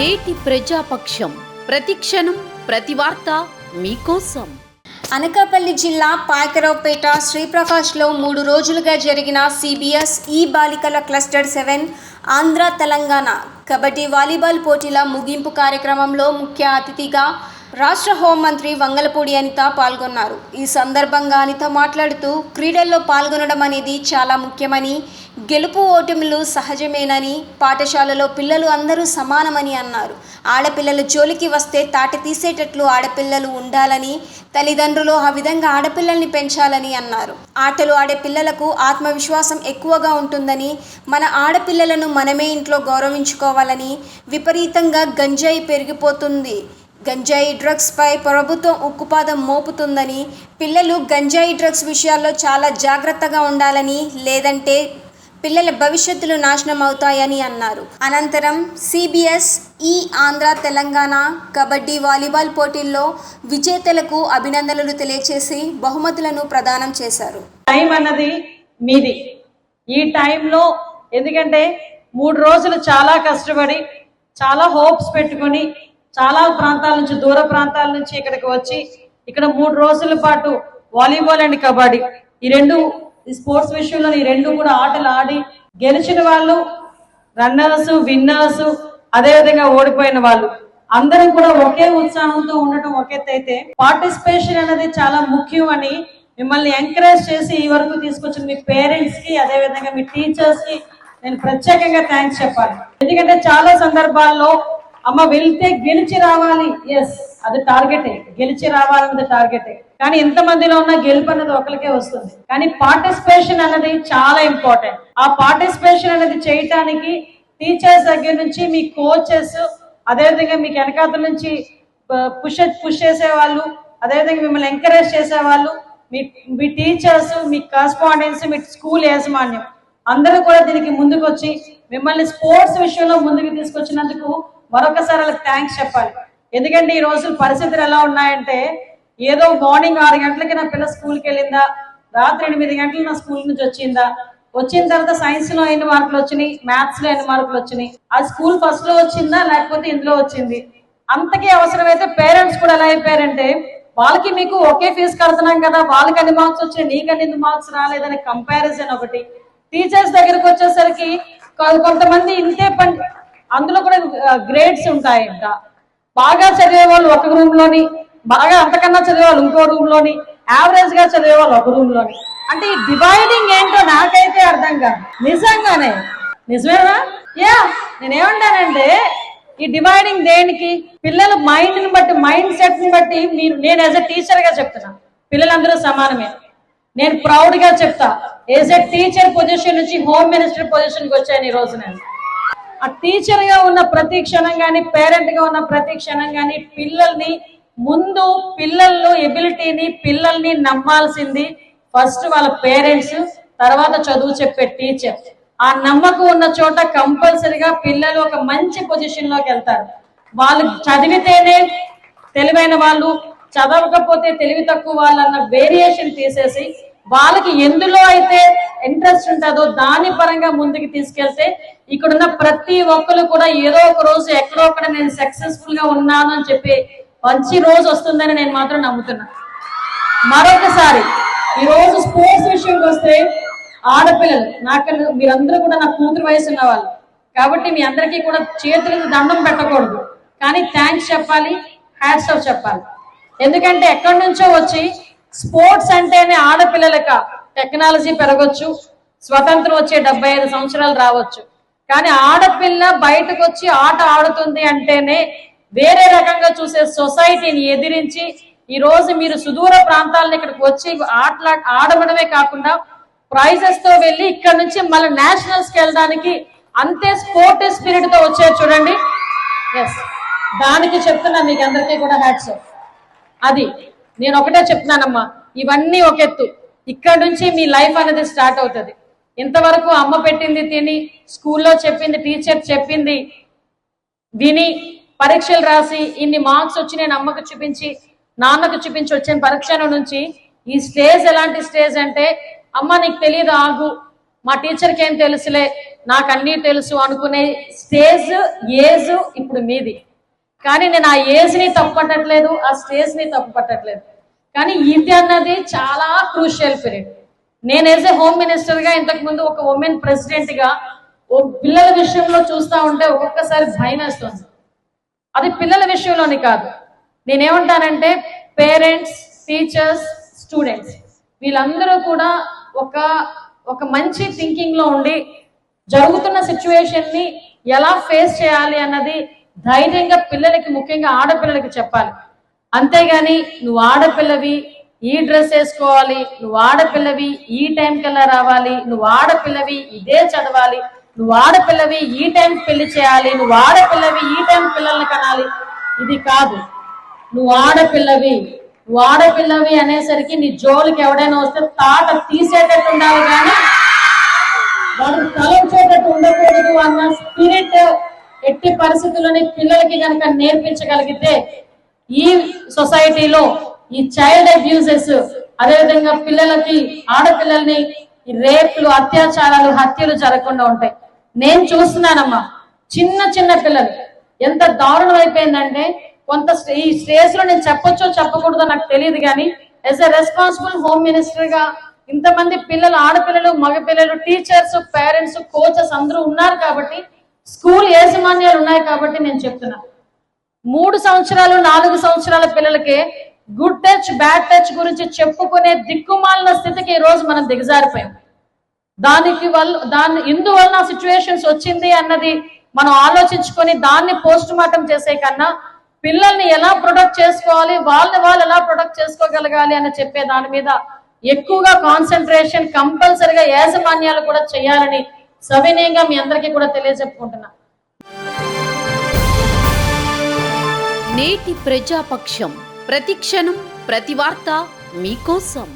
నేటి ప్రజాపక్షం. ప్రతిక్షణం ప్రతి వార్త మీకోసం. అనకాపల్లి జిల్లా పాయకరావుపేట శ్రీప్రకాష్లో మూడు రోజులుగా జరిగిన సిబిఎస్ ఈ బాలికల cluster seven Andhra Telangana kabaddi volleyball పోటీల ముగింపు కార్యక్రమంలో ముఖ్య అతిథిగా రాష్ట్ర హోంమంత్రి వంగలపూడి అనిత పాల్గొన్నారు. ఈ సందర్భంగా అనిత మాట్లాడుతూ క్రీడల్లో పాల్గొనడం అనేది చాలా ముఖ్యమని గెలుపు ఓటములు సహజమేనని పాఠశాలలో పిల్లలు అందరూ సమానమని అన్నారు. ఆడపిల్లల జోలికి వస్తే తాటి తీసేటట్లు ఆడపిల్లలు ఉండాలని తల్లిదండ్రులు ఆ విధంగా ఆడపిల్లల్ని పెంచాలని అన్నారు. ఆటలు ఆడే పిల్లలకు ఆత్మవిశ్వాసం ఎక్కువగా ఉంటుందని మన ఆడపిల్లలను మనమే ఇంట్లో గౌరవించుకోవాలని విపరీతంగా గంజాయి పెరిగిపోతుంది. గంజాయి డ్రగ్స్పై ప్రభుత్వం ఉక్కుపాదం మోపుతుందని పిల్లలు గంజాయి డ్రగ్స్ విషయాల్లో చాలా జాగ్రత్తగా ఉండాలని లేదంటే పిల్లల భవిష్యత్తులు నాశనం అవుతాయని అన్నారు. అనంతరం సిబిఎస్ ఈ ఆంధ్ర తెలంగాణ కబడ్డీ వాలీబాల్ పోటీల్లో విజేతలకు అభినందనలు తెలియచేసి బహుమతులను ప్రదానం చేశారు. టైం అన్నది మీది. ఈ టైంలో ఎందుకంటే మూడు రోజులు చాలా కష్టపడి చాలా హోప్స్ పెట్టుకొని చాలా ప్రాంతాల నుంచి దూర ప్రాంతాల నుంచి ఇక్కడికి వచ్చి ఇక్కడ మూడు రోజుల పాటు వాలీబాల్ అండ్ కబడ్డీ ఈ రెండు ఈ స్పోర్ట్స్ విషయంలో ఈ రెండు కూడా ఆటలు ఆడి గెలిచిన వాళ్ళు రన్నర్స్ విన్నర్స్ అదేవిధంగా ఓడిపోయిన వాళ్ళు. అందరం కూడా ఒకే ఉత్సాహంతో ఉండటం ఒకేతైతే పార్టిసిపేషన్ అనేది చాలా ముఖ్యం అని మిమ్మల్ని ఎంకరేజ్ చేసి ఈ వరకు తీసుకొచ్చిన మీ పేరెంట్స్కి అదే విధంగా మీ టీచర్స్కి నేను ప్రత్యేకంగా థ్యాంక్స్ చెప్పాలి. ఎందుకంటే చాలా సందర్భాల్లో అమ్మ వెళ్తే గెలిచి రావాలి. ఎస్ అది టార్గెటే గెలిచి రావాలన్నది టార్గెటే కానీ ఎంతమందిలో ఉన్న గెలుపు అన్నది ఒకరికే వస్తుంది. కానీ పార్టిసిపేషన్ అనేది చాలా ఇంపార్టెంట్ ఆ పార్టిసిపేషన్ అనేది చేయటానికి టీచర్స్ దగ్గర నుంచి మీ కోచెస్ అదేవిధంగా మీకు వెనకాతల నుంచి పుష్ పుష్ చేసే వాళ్ళు అదేవిధంగా మిమ్మల్ని ఎంకరేజ్ చేసే వాళ్ళు మీ మీ టీచర్స్ మీ కరస్పాండెన్స్ మీ స్కూల్ యాజమాన్యం అందరూ కూడా దీనికి ముందుకు వచ్చి మిమ్మల్ని స్పోర్ట్స్ విషయంలో ముందుకు తీసుకొచ్చినందుకు మరొకసారి వాళ్ళకి థ్యాంక్స్ చెప్పాలి. ఎందుకంటే ఈ రోజు పరిస్థితులు ఎలా ఉన్నాయంటే ఏదో మార్నింగ్ ఆరు గంటలకి నా పిల్ల స్కూల్కి వెళ్ళిందా రాత్రి ఎనిమిది గంటలు నా స్కూల్ నుంచి వచ్చిందా వచ్చిన తర్వాత సైన్స్లో ఎన్ని మార్కులు వచ్చినాయి మ్యాథ్స్లో ఎన్ని మార్కులు వచ్చినాయి ఆ స్కూల్ ఫస్ట్లో వచ్చిందా లేకపోతే ఇందులో వచ్చింది? అంతకీ అవసరమైతే పేరెంట్స్ కూడా ఎలా అయిపోయారంటే వాళ్ళకి మీకు ఒకే ఫీజు కడుతున్నాం కదా వాళ్ళకి అన్ని మార్క్స్ వచ్చాయి నీకు అన్ని మార్క్స్ రాలేదనే కంపారిజన్ ఒకటి. టీచర్స్ దగ్గరకు వచ్చేసరికి కొంతమంది ఇంతే పని అందులో కూడా గ్రేడ్స్ ఉంటాయంట. బాగా చదివే వాళ్ళు ఒక రూమ్లోని బాగా అంతకన్నా చదివే వాళ్ళు ఇంకో రూమ్లోని యావరేజ్గా చదివే వాళ్ళు ఒక రూమ్లోని. అంటే ఈ డివైడింగ్ ఏంటో నాకైతే అర్థం కాదు. నిజంగానే. నిజమేనా? యా నేనేమంటానంటే ఈ డివైడింగ్ దేనికి? పిల్లల మైండ్ని బట్టి మైండ్ సెట్ని బట్టి మీరు నేను యాజ్ ఎ టీచర్గా చెప్తున్నా. పిల్లలందరూ సమానమే. నేను ప్రౌడ్గా చెప్తా. యాజ్ ఎ టీచర్ పొజిషన్ నుంచి హోమ్ మినిస్టర్ పొజిషన్కి వచ్చాను ఈ రోజు నేను. ఆ టీచర్గా ఉన్న ప్రతి క్షణం కానీ పేరెంట్గా ఉన్న ప్రతి క్షణం కానీ పిల్లల్ని ముందు పిల్లల్లో ఎబిలిటీని పిల్లల్ని నమ్మాల్సింది ఫస్ట్ వాళ్ళ పేరెంట్స్ తర్వాత చదువు చెప్పే టీచర్ ఆ నమ్మకం ఉన్న చోట కంపల్సరిగా పిల్లలు ఒక మంచి పొజిషన్లోకి వెళ్తారు. వాళ్ళు చదివితేనే తెలివైన వాళ్ళు చదవకపోతే తెలివి తక్కువ వాళ్ళు అన్న వేరియేషన్ తీసేసి వాళ్ళకి ఎందులో అయితే ఇంట్రెస్ట్ ఉంటుందో దాని పరంగా ముందుకు తీసుకెళ్తే ఇక్కడున్న ప్రతి ఒక్కరు కూడా ఏదో ఒక రోజు ఎక్కడో ఒకడ నేను సక్సెస్ఫుల్గా ఉన్నాను అని చెప్పి మంచి రోజు వస్తుందని నేను మాత్రం నమ్ముతున్నా. మరొకసారి ఈ రోజు స్పోర్ట్స్ విషయంకి వస్తే ఆడపిల్లలు నాకన్నా మీరందరూ కూడా నా కూతురు వయసు ఉన్నవాళ్ళు కాబట్టి మీ అందరికీ కూడా చేతులకు దండం పెట్టకూడదు. కానీ థ్యాంక్స్ చెప్పాలి హ్యాట్స్ ఆఫ్ చెప్పాలి. ఎందుకంటే ఎక్కడి నుంచో వచ్చి స్పోర్ట్స్ అంటేనే ఆడపిల్లలక టెక్నాలజీ పెరగచ్చు స్వతంత్రం వచ్చే డెబ్బై ఐదు సంవత్సరాలు రావచ్చు. కానీ ఆడపిల్ల బయటకు వచ్చి ఆట ఆడుతుంది అంటేనే వేరే రకంగా చూసే సొసైటీని ఎదిరించి ఈ రోజు మీరు సుదూర ప్రాంతాలను ఇక్కడికి వచ్చి ఆటలా ఆడమడమే కాకుండా ప్రైజెస్తో వెళ్ళి ఇక్కడ నుంచి మళ్ళీ నేషనల్స్కి వెళ్ళడానికి అంతే స్పోర్ట్ స్పిరిట్తో వచ్చారు చూడండి. ఎస్ దానికి చెప్తున్నా మీకు అందరికీ కూడా హ్యాట్స్ అది నేను ఒకటే చెప్తున్నానమ్మా ఇవన్నీ ఒక ఎత్తు. ఇక్కడ నుంచి మీ లైఫ్ అనేది స్టార్ట్ అవుతుంది. ఇంతవరకు అమ్మ పెట్టింది తిని స్కూల్లో చెప్పింది టీచర్ చెప్పింది విని పరీక్షలు రాసి ఇన్ని మార్క్స్ వచ్చి నేను అమ్మకు చూపించి నాన్నకు చూపించి వచ్చిన పరీక్షల నుంచి ఈ స్టేజ్ ఎలాంటి స్టేజ్ అంటే అమ్మ నీకు తెలియదు ఆగు మా టీచర్కి ఏం తెలుసులే నాకు అన్నీ తెలుసు అనుకునే స్టేజ్ ఏజ్ ఇప్పుడు మీది. కానీ నేను ఆ ఏజ్ని తప్పు పట్టట్లేదు ఆ స్టేజ్ని తప్పు పట్టట్లేదు కానీ ఇది అన్నది చాలా క్రూషియల్ పీరియడ్ నేను యాజ్ ఏ హోమ్ మినిస్టర్గా ఇంతకు ముందు ఒక ఉమెన్ ప్రెసిడెంట్గా ఓ పిల్లల విషయంలో చూస్తా ఉంటే ఒక్కొక్కసారి భయం వేస్తుంది. అది పిల్లల విషయంలోని కాదు. నేనేమంటానంటే పేరెంట్స్ టీచర్స్ స్టూడెంట్స్ వీళ్ళందరూ కూడా ఒక ఒక మంచి థింకింగ్లో ఉండి జరుగుతున్న సిచ్యువేషన్ని ఎలా ఫేస్ చేయాలి అన్నది ధైర్యంగా పిల్లలకి ముఖ్యంగా ఆడపిల్లలకి చెప్పాలి. అంతేగాని నువ్వు ఆడపిల్లవి ఈ డ్రెస్ వేసుకోవాలి నువ్వు ఆడపిల్లవి ఈ టైం కల్లా రావాలి నువ్వు ఆడపిల్లవి ఇదే చదవాలి నువ్వు ఆడపిల్లవి ఈ టైం పెళ్ళి చేయాలి నువ్వు ఆడపిల్లవి ఈ టైం పిల్లల్ని కనాలి. ఇది కాదు. నువ్వు ఆడపిల్లవి నువ్వు ఆడపిల్లవి అనేసరికి నీ జోలికి ఎవడైనా వస్తే తాట తీసేటట్టు ఉండాలి కానీ వాడు తలంచేటట్టు ఉండకూడదు అన్న స్పిరిట్ ఎట్టి పరిస్థితుల్లోనే పిల్లలకి గనక నేర్పించగలిగితే ఈ సొసైటీలో ఈ చైల్డ్ అబ్యూజెస్ అదేవిధంగా పిల్లలకి ఆడపిల్లల్ని రేపులు అత్యాచారాలు హత్యలు జరగకుండా ఉంటాయి. నేను చూస్తున్నానమ్మా చిన్న చిన్న పిల్లలు ఎంత దారుణం అయిపోయిందంటే కొంత స్టే- ఈ స్టేజ్లో నేను చెప్పొచ్చో చెప్పకూడదో నాకు తెలియదు కానీ యాజ్ ఎ రెస్పాన్సిబుల్ హోమ్ మినిస్టర్గా ఇంతమంది పిల్లలు ఆడపిల్లలు మగపిల్లలు టీచర్స్ పేరెంట్స్ కోచెస్ అందరూ ఉన్నారు కాబట్టి స్కూల్ యాజమాన్యాలు ఉన్నాయి కాబట్టి నేను చెప్తున్నా. మూడు సంవత్సరాలు నాలుగు సంవత్సరాల పిల్లలకే గుడ్ టచ్ బ్యాడ్ టచ్ గురించి చెప్పుకునే దిక్కుమాలిన స్థితికి ఈ రోజు మనం దిగజారిపోయాం. దానికి వల్ల దాన్ని ఇందువలన సిచ్యువేషన్స్ వచ్చింది అన్నది మనం ఆలోచించుకొని దాన్ని పోస్ట్ మార్టం చేసే కన్నా పిల్లల్ని ఎలా ప్రొటెక్ట్ చేసుకోవాలి వాళ్ళని వాళ్ళు ఎలా ప్రొటెక్ట్ చేసుకోగలగాలి అని చెప్పే దాని మీద ఎక్కువగా కాన్సన్ట్రేషన్ కంపల్సరిగా యాజమాన్యాలు కూడా చేయాలని సవినయంగా మీ అందరికీ కూడా తెలియజెప్పుకుంటున్నా. నేటి ప్రజాపక్షం ప్రతిక్షణం ప్రతి వార్త మీకోసం.